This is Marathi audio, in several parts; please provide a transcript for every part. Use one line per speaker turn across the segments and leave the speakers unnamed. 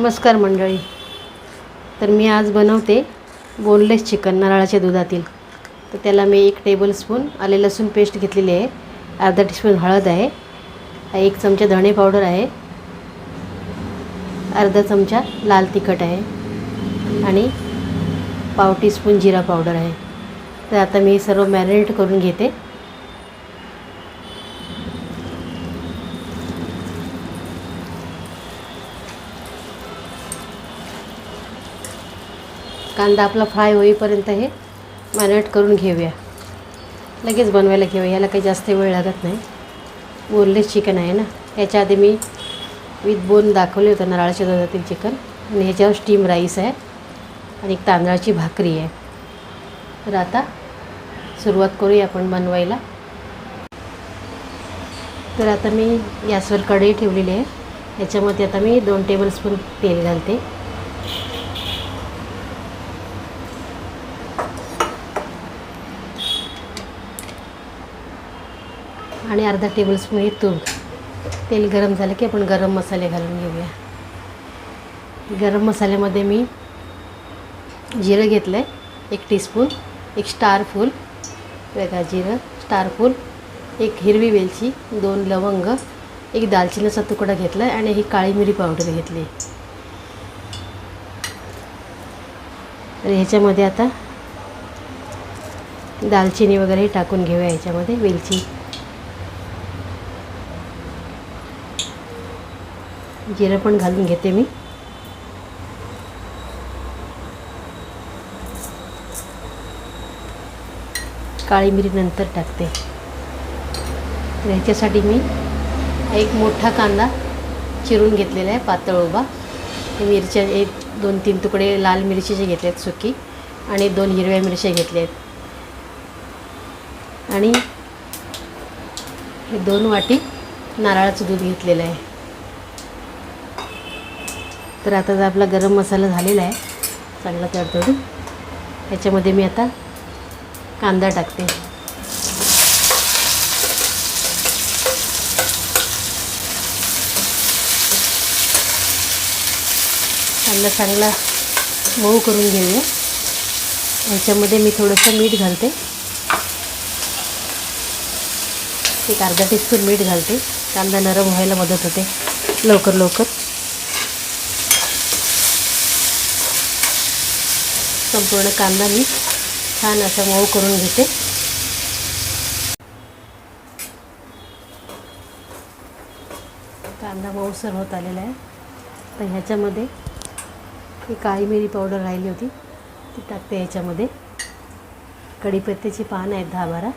नमस्कार मंडळी. तर मी आज बनवते बोनलेस चिकन नारळाच्या दुधातील. तर त्याला मी एक टेबलस्पून आले लसूण पेस्ट घेतलेली आहे. अर्धा टीस्पून हळद आहे. एक चमचा धणे पावडर आहे. अर्धा चमचा लाल तिखट आहे. आणि पाव टीस्पून जिरा पावडर आहे. तर आता मी हे सर्व मॅरिनेट करून घेते. कांदा आपला फ्राय होईपर्यंत हे मॅरिनेट करून घेऊया. लगेच बनवायला घेऊया. याला काही जास्त वेळ लागत नाही. बोनलेस चिकन आहे ना. याच्या आधी मी विथ बोन दाखवले होतं नारळाच्या दुधातील चिकन. आणि ह्याच्यावर स्टीम राईस आहे. आणि एक तांदळाची भाकरी आहे. तर आता सुरुवात करूया आपण बनवायला. तर आता मी गॅसवर कढई ठेवलेली आहे. याच्यामध्ये आता मी दोन टेबलस्पून तेल घालते. आणि अर्धा टेबलस्पून हे तूप तेल गरम झालं की आपण गरम मसाले घालून घेऊया. गरम मसाल्यामध्ये मी जिरं घेतलं आहे एक टीस्पून एक स्टार फूल वेगळा जिरं स्टार फूल एक हिरवी वेलची दोन लवंग एक दालचिनीचा तुकडा घेतला आहे आणि ही काळी मिरी पावडर घेतली. तर ह्याच्यामध्ये आता दालचिनी वगैरे टाकून घेऊया ह्याच्यामध्ये वेलची. जिरं पण घालून घेते मी. काळी मिरी नंतर टाकते. तर ह्याच्यासाठी मी एक मोठा कांदा चिरून घेतलेला आहे पातळ उभा. मिरच्या एक दोन तीन तुकडे लाल मिरचीचे घेतले आहेत सुकी आणि दोन हिरव्या मिरच्या घेतल्या आहेत आणि हे दोन वाटी नारळाचं दूध घेतलेलं आहे. तर आता जर आपला गरम मसाला झालेला आहे चांगला तडतडून याच्यामध्ये मी आता कांदा टाकते. कांदा चांगला मऊ करून घेऊया. ह्याच्यामध्ये मी थोडंसं मीठ घालते. एक अर्धा टीस्पून मीठ घालते. कांदा नरम व्हायला मदत होते. लवकर लवकर. संपूर्ण कांदा मी छान असा मऊ करून घेते. कांदा मऊसर होत आलेला आहे. तर ह्याच्यामध्ये ही काळी मिरी पावडर राहिली होती ती टाकते ह्याच्यामध्ये. कढीपत्त्याची पानं आहेत दहा बारा.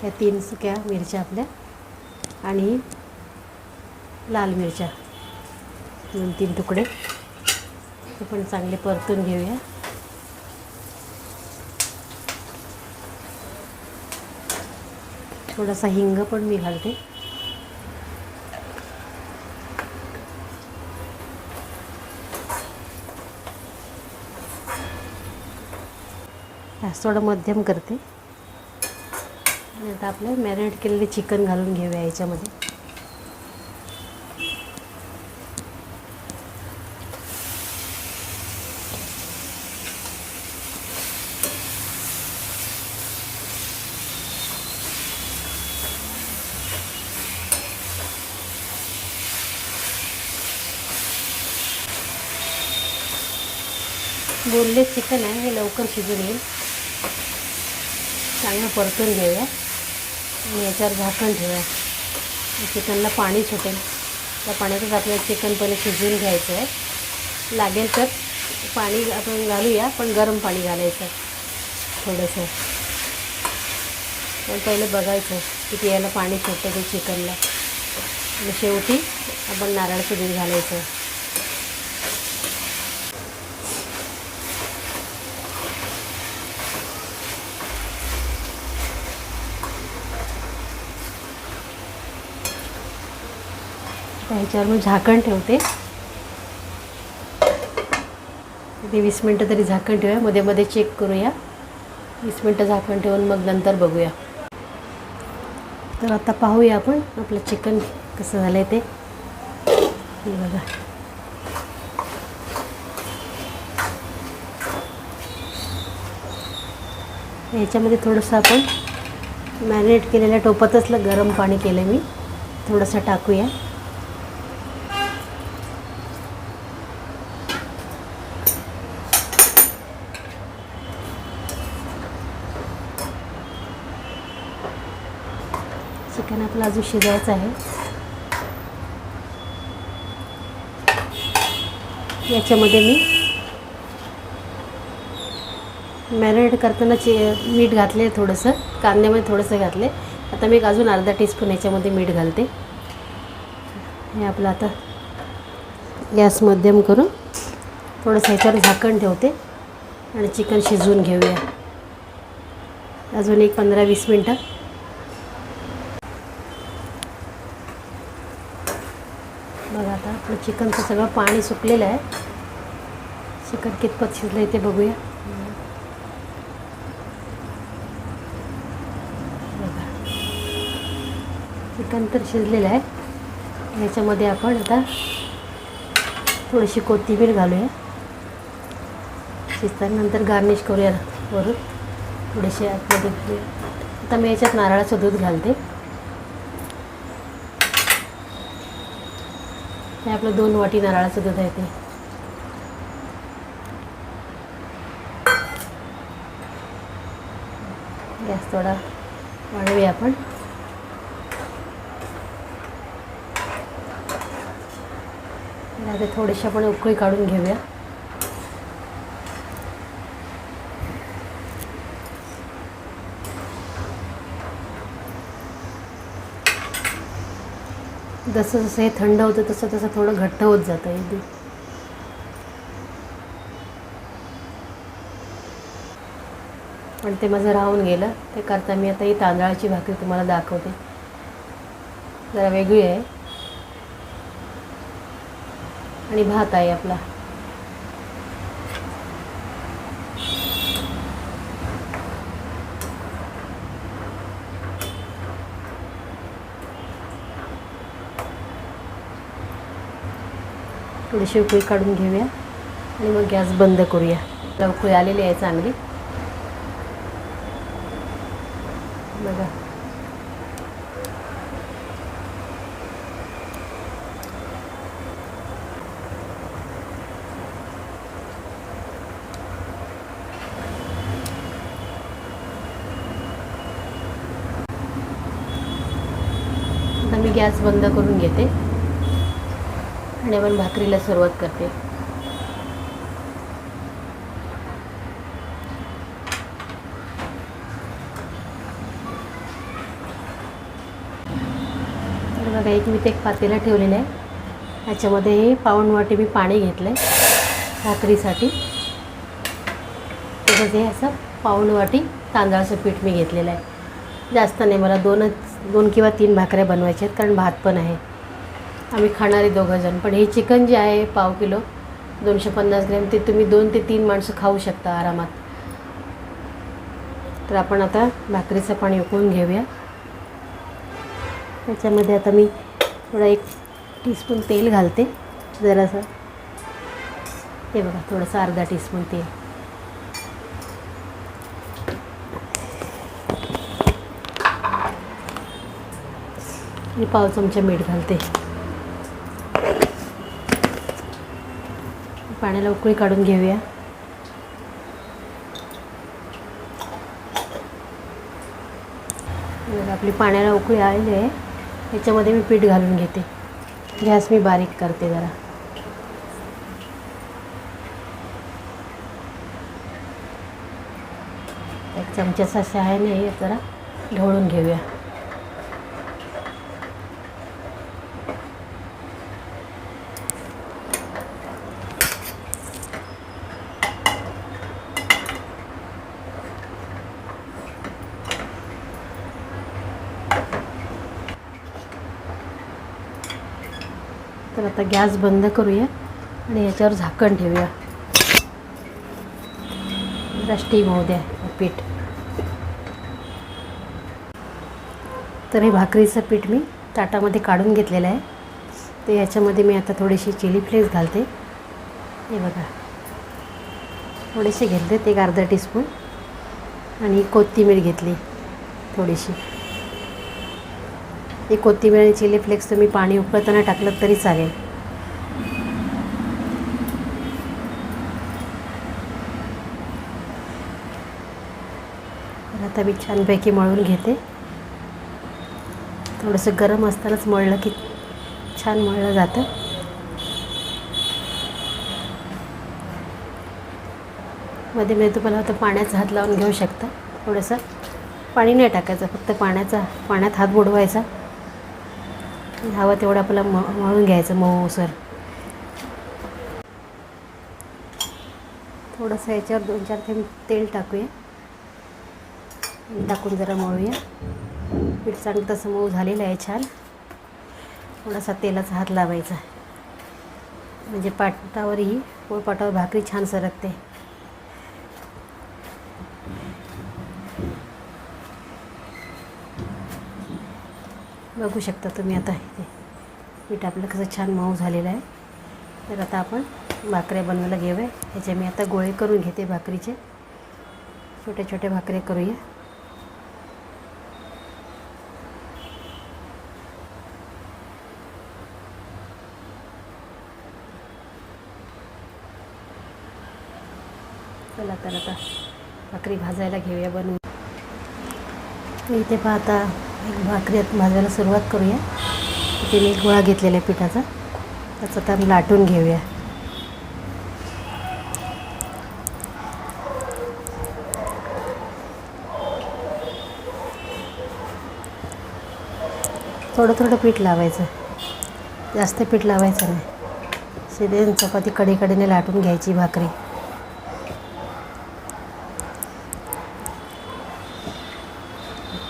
त्या तीन सुक्या मिरच्या आपल्या. आणि लाल मिरच्या दोन तीन तुकडे. ते पण चांगले परतून घेऊया. थोडासा हिंग पण मी घालते. गॅस थोडं मध्यम करते. आता आपलं मॅरिनेट केलेले चिकन घालून घेऊया याच्यामध्ये. बोलले चिकन आहे हे लवकर शिजून येईल. चांगलं परतून घेऊया. आणि याच्यावर झाकण ठेवूया. चिकनला पाणी सुटेल. त्या पाण्यातच आपल्याला चिकन पहिले शिजवून घ्यायचं आहे. लागेल तर पाणी आपण घालूया पण गरम पाणी घालायचं थोडंसं. पण पहिले बघायचं किती याला पाणी सुटतं ते चिकनला. आणि शेवटी आपण नारळाचं दूध घालायचं ह्याच्यावर मी झाकण ठेवते. ते वीस मिनटं तरी झाकण ठेवूया. मध्ये मध्ये चेक करूया. वीस मिनटं झाकण ठेवून मग नंतर बघूया. तर आता पाहूया आपण आपलं चिकन कसं झालं आहे ते बघा. याच्यामध्ये थोडंसं आपण मॅरिनेट केलेल्या टोपातच गरम पाणी केलं मी. थोडंसं टाकूया. चिकन आपलं अजून शिजायचं आहे. याच्यामध्ये मी मॅरिनेट करताना चे मीठ घातले थोडंसं कांद्यामध्ये थोडंसं घातले. आता मी एक अजून अर्धा टीस्पून याच्यामध्ये मीठ घालते. हे आपलं आता गॅस मध्यम करून थोडंसं ह्याच्यावर झाकण ठेवते आणि चिकन शिजवून घेऊया. अजून एक पंधरा वीस मिनटं बघा आता आपलं चिकनचं सगळं पाणी सुकलेलं आहे. चिकन कितपत शिजलं आहे ते बघूया. बघा. चिकन तर शिजलेलं आहे. याच्यामध्ये आपण आता थोडीशी कोथिंबीर घालूया. शिजतानंतर गार्निश करूया वरून. थोडेसे आतमध्ये घालूया. आता मी याच्यात नारळाचं दूध घालते. हे आपलं दोन वाटी नारळाचं दूध आहे ते. गॅस थोडा वाढवूया आपण. आता थोडीशी आपण उकळी काढून घेऊया. जसं जसं हे थंड होतं तसं तसं थोडं घट्ट होत जातं हे दूध. पण ते माझं राहून गेलं. ते करता मी आता ही तांदळाची भाकरी तुम्हाला दाखवते. जरा वेगळी आहे. आणि भात आहे आपला. थोडीशी उकळी काढून घेऊया आणि मग गॅस बंद करूया. आता उकळी आलेली आहे चांगली. बघा. आता मी गॅस बंद करून घेते. आणि आपण भाकरीला सुरुवात करते. तर बघा एक मी ते एक पातेला ठेवलेलं आहे. ह्याच्यामध्ये हे पाऊण वाटी मी पाणी घेतलं आहे भाकरीसाठी. तसंच हे असं पाऊण वाटी तांदळाचं पीठ मी घेतलेलं आहे. जास्त नाही मला दोनच दोन किंवा तीन भाकऱ्या बनवायच्या आहेत कारण भात पण आहे. आम्ही खाणारे दोघंजण पण हे चिकन जे आहे पाव किलो दोनशे पन्नास ग्रॅम ते तुम्ही दोन ते तीन माणसं खाऊ शकता आरामात. तर आपण आता भाकरीचं पाणी उकळून घेऊया. त्याच्यामध्ये आता मी थोडा एक टीस्पून तेल घालते. जरासं. हे बघा थोडंसं अर्धा टीस्पून तेल. आणि पाव चमचा मीठ घालते. पाण्याला उकळी काढून घेऊया. आपली पाण्याला उकळी आलेली आहे. याच्यामध्ये मी पीठ घालून घेते. गॅस मी बारीक करते जरा. एक चमच्याचा सहाय्याने हे जरा ढवळून घेऊया. तर आता गॅस बंद करूया आणि याच्यावर झाकण ठेवूया. राष्ट्रीय स्टीम होऊ द्या पीठ. तर हे भाकरीचं पीठ मी ताटामध्ये काढून घेतलेलं आहे. तर याच्यामध्ये मी आता थोडीशी चिली फ्लेक्स घालते. हे बघा. थोडेसे घेतले एक अर्धा टीस्पून आणि कोथिंबीर घेतली थोडीशी. ही कोथिंबीर आणि चिली फ्लेक्स तुम्ही पाणी उकळताना टाकलं तरी चालेल. आता मी छानपैकी मळून घेते. थोडंसं गरम असतानाच मळलं की छान मळलं जातं. मध्ये मध्ये तुम्हाला आता पाण्याचा हात लावून घेऊ शकता. थोडंसं पाणी नाही टाकायचं फक्त पाण्याचा पाण्यात हात बुडवायचा. हवा तेवढं आपल्याला म मळून घ्यायचं मऊसर. थोडंसं याच्यावर दोन चार थेंब तेल टाकूया. टाकून जरा मळूया. पीठ चांगलं तसं मऊ झालेलं आहे छान. थोडासा तेलाचा हात लावायचा. म्हणजे पाटावरही पोळपाटावर भाकरी छान सरकते. बघू शकता तुम्ही आता इथे. पीठ आपलं कसं छान मऊ झालेलं आहे. तर आता आपण भाकऱ्या बनवायला घेऊया ह्याचे मी आता गोळे करून घेते भाकरीचे. छोटे छोटे भाकरे करूया. चला तर आता भाकरी भाजायला घेऊया बनवून. इथे पाहता भाकरी आता भाजायला सुरुवात करूया. इथे मी गोळा घेतलेला आहे पिठाचा. त्याचा आता लाटून घेऊया. थोडं थोडं पीठ लावायचं. जास्त पीठ लावायचं नाही. सीधे चपाती कडेकडेने लाटून घ्यायची भाकरी.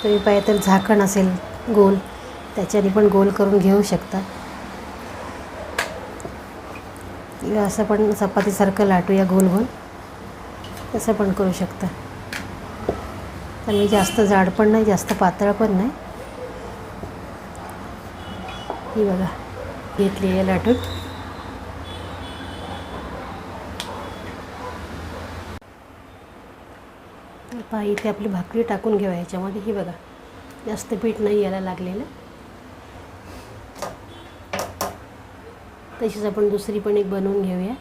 तुम्ही पाहिजे तर झाकण असेल गोल त्याच्याने पण गोल करून घेऊ शकता. किंवा असं पण चपातीसारखं लाटूया गोल गोल. तसं पण करू शकता. तर मी जास्त जाड पण नाही जास्त पातळ पण नाही. ही बघा घेतली आहे लाटून. पहा इथे आपली भाकरी टाकून घेऊया याच्यामध्ये. ही बघा जास्त पीठ नाही यायला लागलेलं. तशीच आपण दुसरी पण एक बनवून घेऊया.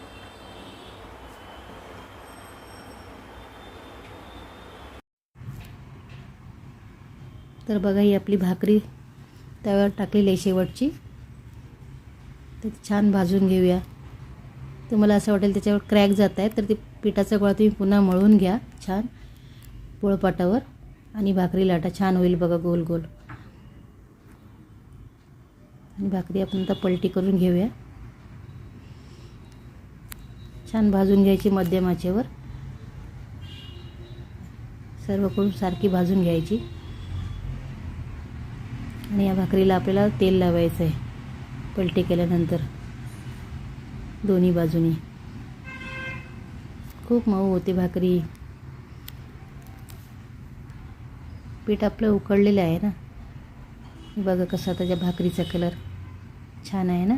तर बघा ही आपली भाकरी त्यावर टाकलेली आहे शेवटची. तर छान भाजून घेऊया. तुम्हाला असं वाटेल त्याच्यावर क्रॅक जात आहे तर ते पिठाचा गोळा तुम्ही पुन्हा मळून घ्या. छान. पोळपाटावर आणि भाकरी लाटा. छान होईल बघा गोल गोल. आणि भाकरी आपण आता पलटी करून घेऊया. छान भाजून घ्यायची मध्यमाचेवर सर्व सर्वकडून सारखी भाजून घ्यायची. आणि या भाकरीला आपल्याला तेल लावायचं आहे पलटी केल्यानंतर. दोन्ही बाजूनी. खूप मऊ होते भाकरी. पीठ आपलं उकळलेलं आहे ना? बघा कसा त्याच्या भाकरीचा कलर छान आहे ना?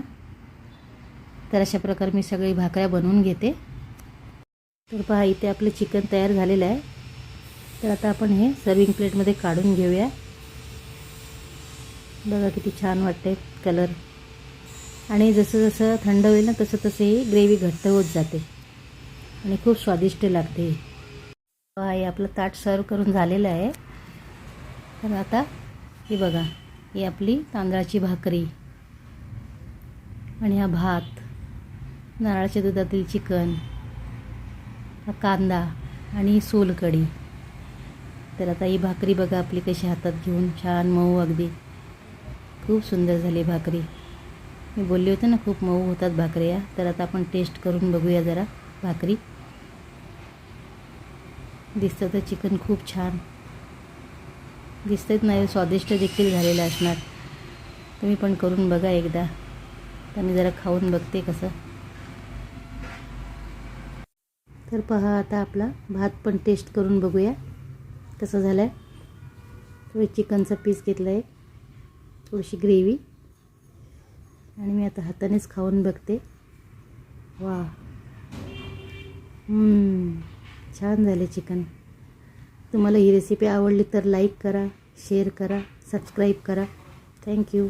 तर अशा प्रकारे मी सगळी भाकऱ्या बनवून घेते. तर पहा इथे आपलं चिकन तयार झालेलं आहे. तर आता आपण हे सर्विंग प्लेटमध्ये काढून घेऊया. बघा किती छान वाटते कलर आणि जसं जसं थंड होईल ना तसं तसं ही ग्रेव्ही घट्ट होत जाते. आणि खूप स्वादिष्ट लागते पहा हे आपलं ताट सर्व करून झालेलं आहे. तर आता ही बघा ही आपली तांदळाची भाकरी आणि हा भात नारळाच्या दुधातील चिकन हा कांदा आणि सोलकढी तर आता ही भाकरी बघा आपली कशी हातात घेऊन छान मऊ अगदी. खूप सुंदर झाली भाकरी. मी बोलली होते ना खूप मऊ होतात भाकऱ्या तर आता आपण टेस्ट करून बघूया जरा भाकरी. दिसतं तर चिकन खूप छान. दिसतेच नाही स्वादिष्ट देखील झालेलं असणार. तुम्ही पण करून बघा एकदा. तर मी जरा खाऊन बघते कसं. तर पहा आता आपला भात पण टेस्ट करून बघूया कसं झालं आहे थोडी चिकनचा पीस घेतला आहे थोडीशी ग्रेव्ही आणि मी आता हातानेच खाऊन बघते. वा छान झाले चिकन. तुम्हाला ही रेसिपी आवडली तर लाईक करा शेअर करा सबस्क्राईब करा. थँक्यू